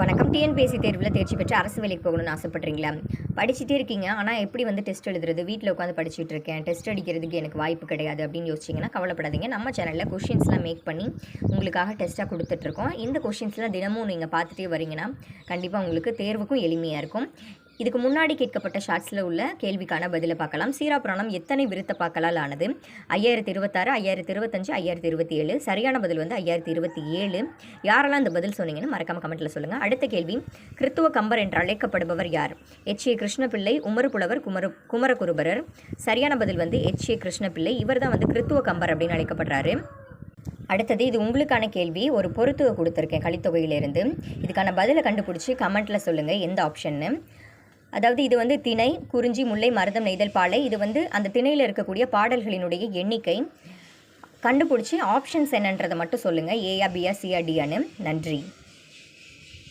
வணக்கம். டிஎன்பிஎஸ்சி தேர்வில் தேர்ச்சி பெற்று அரசு வேலைக்கு போகணும்னு ஆசைப்பட்றீங்களா? படிச்சுட்டே இருக்கீங்க. ஆனால் எப்படி வந்து டெஸ்ட் எழுதுறது? வீட்டில் உட்காந்து படிச்சுட்டு இருக்கேன். டெஸ்ட் அடிக்கிறதுக்கு எனக்கு வாய்ப்பு கிடையாது அப்படின்னு யோசிச்சிங்கன்னா கவலைப்படாதீங்க. நம்ம சேனலில் கொஷின்ஸ்லாம் மேக் பண்ணி உங்களுக்காக டெஸ்ட்டாக கொடுத்துட்ருக்கோம் இந்த கொஷின்ஸ்லாம் தினமும் நீங்கள் பார்த்துட்டே வரீங்கன்னா கண்டிப்பாக உங்களுக்கு தேர்வுக்கும் எளிமையாக இருக்கும். இதுக்கு முன்னாடி கேட்கப்பட்ட ஷார்ட்ஸில் உள்ள கேள்விக்கான பதிலை பார்க்கலாம். சீரா புராணம் எத்தனை விருத்த பாக்களால் ஆனது? ஐயாயிரத்தி இருபத்தாறு ஐயாயிரத்தி இருபத்தஞ்சு ஐயாயிரத்தி இருபத்தி ஏழு சரியான பதில் வந்து ஐயாயிரத்தி இருபத்தி ஏழு யாரெல்லாம் இந்த பதில் சொன்னீங்கன்னு மறக்காம கமெண்ட்டில் சொல்லுங்கள் அடுத்த கேள்வி கிறித்துவ கம்பர் என்று அழைக்கப்படுபவர் யார்? எச் ஏ கிருஷ்ணபிள்ளை உமறுப்புலவர் குமர குமரகுருபரர். சரியான பதில் வந்து எச் ஏ கிருஷ்ணபிள்ளை. இவர் தான் வந்து கிறித்துவ கம்பர் அப்படின்னு அழைக்கப்படுறாரு. அடுத்தது இது உங்களுக்கான கேள்வி. ஒரு பொறுத்துவை கொடுத்துருக்கேன் கலித்தொகையிலிருந்து இதுக்கான பதிலை கண்டுபிடிச்சி கமெண்ட்டில் சொல்லுங்கள் எந்த ஆப்ஷன்னு அதாவது இது வந்து திணை குறிஞ்சி முல்லை மருதம் நெய்தல் பாலை. இது வந்து அந்த திணையில் இருக்கக்கூடிய பாடல்களினுடைய எண்ணிக்கை. கண்டுபிடிச்சி ஆப்ஷன்ஸ் என்னன்றதை மட்டும் சொல்லுங்கள் ஏஆ பிஆ சிஆ டியான்னு நன்றி.